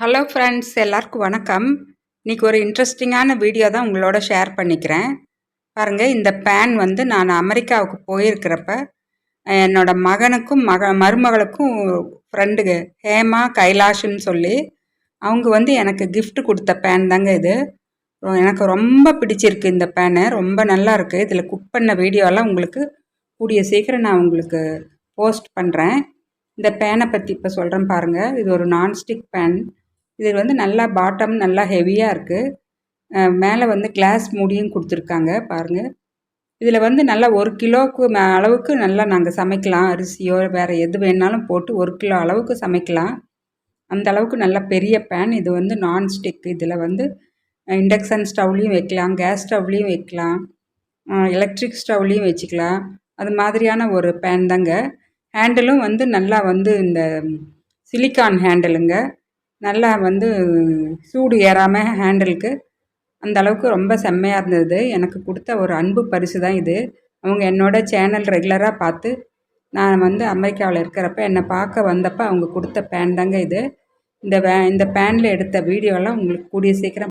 Hello friends எல்லாருக்கும் வணக்கம். இன்றைக்கி ஒரு இன்ட்ரெஸ்டிங்கான வீடியோ தான் உங்களோட ஷேர் பண்ணிக்கிறேன். பாருங்கள் இந்த பேன் வந்து நான் அமெரிக்காவுக்கு போயிருக்கிறப்ப என்னோட மகனுக்கும் மக மருமகளுக்கும் ஃப்ரெண்டுங்க ஹேமா கைலாஷ்னு சொல்லி அவங்க வந்து எனக்கு கிஃப்ட் கொடுத்த பேன் தாங்க இது. எனக்கு ரொம்ப பிடிச்சிருக்கு இந்த பேனு ரொம்ப நல்லா இருக்குது இதில் குக் பண்ண வீடியோலாம் உங்களுக்கு கூடிய சீக்கிரம் நான் உங்களுக்கு போஸ்ட் பண்ணுறேன் இந்த பேனை பற்றி இப்போ சொல்கிறேன் பாருங்கள் இது ஒரு நான்ஸ்டிக் பேன் இது வந்து நல்லா பாட்டம் நல்லா ஹெவியாக இருக்குது மேலே வந்து கிளாஸ் மூடியும் கொடுத்துருக்காங்க பாருங்கள் இதில் வந்து நல்லா ஒரு கிலோவுக்கு மே அளவுக்கு நல்லா நாங்கள் சமைக்கலாம். அரிசியோ வேறு எது வேணாலும் போட்டு ஒரு கிலோ அளவுக்கு சமைக்கலாம். அந்த அளவுக்கு நல்லா பெரிய பேன் இது வந்து நான்ஸ்டிக் இதில் வந்து இண்டக்ஷன் ஸ்டவ்லேயும் வைக்கலாம் கேஸ் ஸ்டவ்லேயும் வைக்கலாம். எலக்ட்ரிக் ஸ்டவ்லேயும் வச்சுக்கலாம். அது மாதிரியான ஒரு பேன் தாங்க. ஹேண்டிலும் வந்து நல்லா வந்து இந்த சிலிக்கான் ஹேண்டிலுங்க நல்லா வந்து சூடு ஏறாமல் ஹேண்டிலுக்கு அந்த அளவுக்கு ரொம்ப செம்மையாக இருந்தது. எனக்கு கொடுத்த ஒரு அன்பு பரிசு தான் இது. அவங்க என்னோட சேனல் ரெகுலராக பார்த்து நான் வந்து அமெரிக்காவில் இருக்கிறப்ப என்னை பார்க்க வந்தப்போ அவங்க கொடுத்த பேன் தாங்க இது. இந்த வே இந்த பேனில் எடுத்த வீடியோலாம் உங்களுக்கு கூடிய சீக்கிரம்